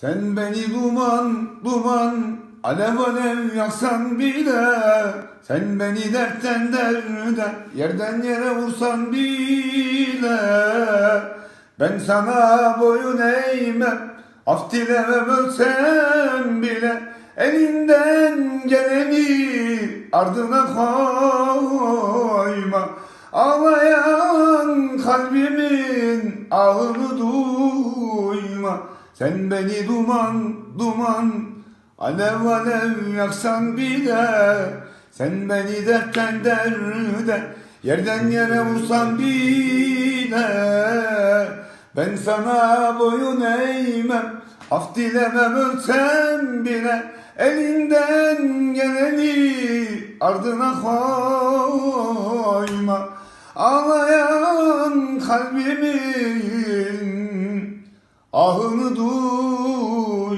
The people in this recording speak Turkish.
Sen beni duman duman alev alev yaksan bile Sen beni dertten derde yerden yere vursan bile Ben sana boyun eğmem af dilemem ölsem bile Elinden geleni ardına koyma. Ağlayan kalbimin ağını duyma Sen beni duman duman Alev alev yaksan bile Sen beni dertten derde Yerden yere vursan bile Ben sana boyun eğmem Af dilemem ölsem bile Elinden geleni ardına koyma. Ağlayan kalbimin ahını duyma